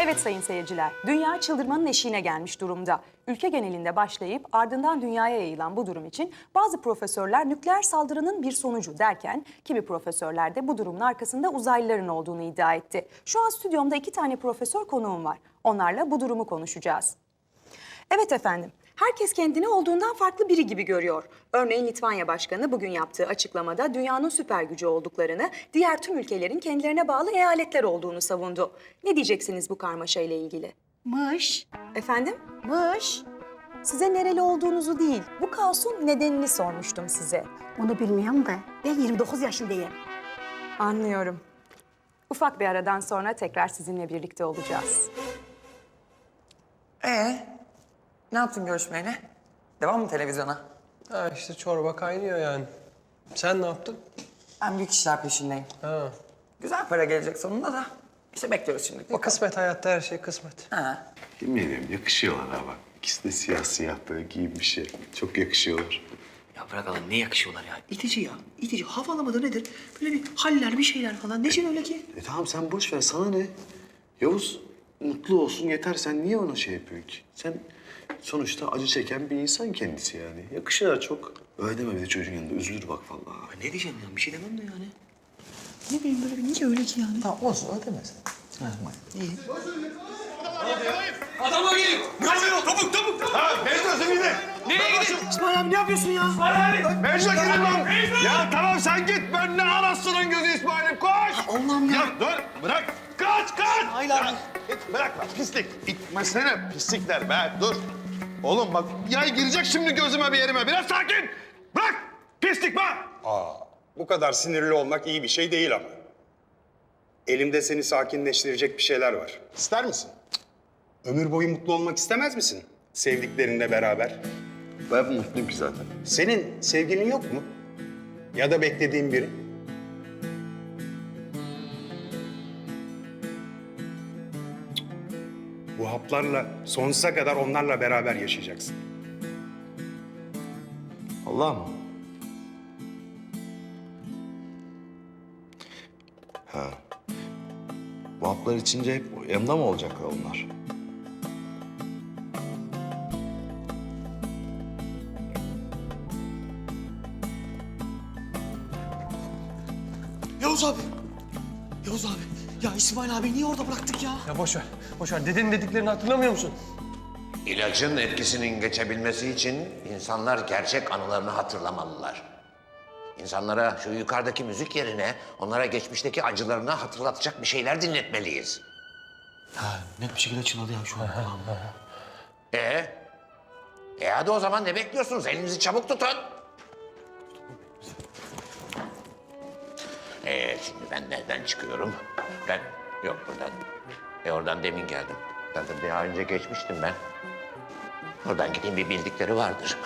Evet sayın seyirciler, dünya çıldırmanın eşiğine gelmiş durumda. Ülke genelinde başlayıp ardından dünyaya yayılan bu durum için bazı profesörler nükleer saldırının bir sonucu derken kimi profesörler de bu durumun arkasında uzaylıların olduğunu iddia etti. Şu an stüdyomda iki tane profesör konuğum var. Onlarla bu durumu konuşacağız. Evet efendim. Herkes kendini olduğundan farklı biri gibi görüyor. Örneğin Litvanya Başkanı bugün yaptığı açıklamada dünyanın süper gücü olduklarını, diğer tüm ülkelerin kendilerine bağlı eyaletler olduğunu savundu. Ne diyeceksiniz bu karmaşa ile ilgili? Mış, Efendim? mış. Size nereli olduğunuzu değil, bu kaosun nedenini sormuştum size. Onu bilmiyorum da ben 29 yaşındayım. Anlıyorum. Ufak bir aradan sonra tekrar sizinle birlikte olacağız. Ee, ne yaptın görüşmeyle? Devam mı televizyona? Ha işte çorba kaynıyor yani. Sen ne yaptın? Ben büyük işler peşindeyim. Ha. Güzel para gelecek sonunda da. İşte bekliyoruz şimdi. E, kısmet hayatta her şey kısmet. Ha. Ederim yakışıyorlar ha bak. İkisi de siyah siyah böyle giyinmiş şey. Çok yakışıyorlar. Ya bırak Allah ne yakışıyorlar ya. İtici ya. İtici. Havalı mıdır nedir? Böyle bir haller bir şeyler falan. Ne için öyle ki? E tamam sen boş ver sana ne? Yavuz mutlu olsun yeter sen niye ona şey yapıyorsun ki? Sen sonuçta acı çeken bir insan kendisi yani. Yakışıyorlar çok. Öyle deme bir de çocuğun yanında üzülür bak vallahi. Ne diyeceğim ya? Bir şey demem de yani. Ne bileyim böyle bir niye öyle ki yani? Tamam olsun öyle demesin. İsmail abi ne yapıyorsun ya? Mecnun gidin lan. Ya tamam sen git. Ben ne anasının gözü İsmail'im koş. Allah'ım ya. Ya dur bırak. Kaç kaç. Hayır Ya, abi. Git bırak lan pislik. İtmesene pislikler be dur. Oğlum bak yay girecek şimdi gözüme bir yerime. Biraz sakin. Bırak. Pislik be. Aa, bu kadar sinirli olmak iyi bir şey değil ama. Elimde seni sakinleştirecek bir şeyler var. İster misin? Ömür boyu mutlu olmak istemez misin? Sevdiklerinle beraber. Ben mutluyum ki zaten. Senin sevgilin yok mu? Ya da beklediğin biri? Bu haplarla sonsuza kadar onlarla beraber yaşayacaksın. Allah mı? Ha. Bu haplar içince hep yanımda mı olacaklar onlar? Yavuz abi. Yavuz abi. Ya İsmail abi niye orada bıraktık ya? Ya boş ver. Boş ver. Dedenin dediklerini hatırlamıyor musun? İlacın etkisinin geçebilmesi için insanlar gerçek anılarını hatırlamalılar. İnsanlara şu yukarıdaki müzik yerine onlara geçmişteki acılarını hatırlatacak bir şeyler dinletmeliyiz. Ha, net bir şekilde açıkladı ya şu an. E, e hadi o zaman ne bekliyorsunuz? Elinizi çabuk tutun. E şimdi ben nereden çıkıyorum? Ben yok buradan. E oradan demin geldim. Zaten daha önce geçmiştim ben. Oradan gideyim bir bildikleri vardır.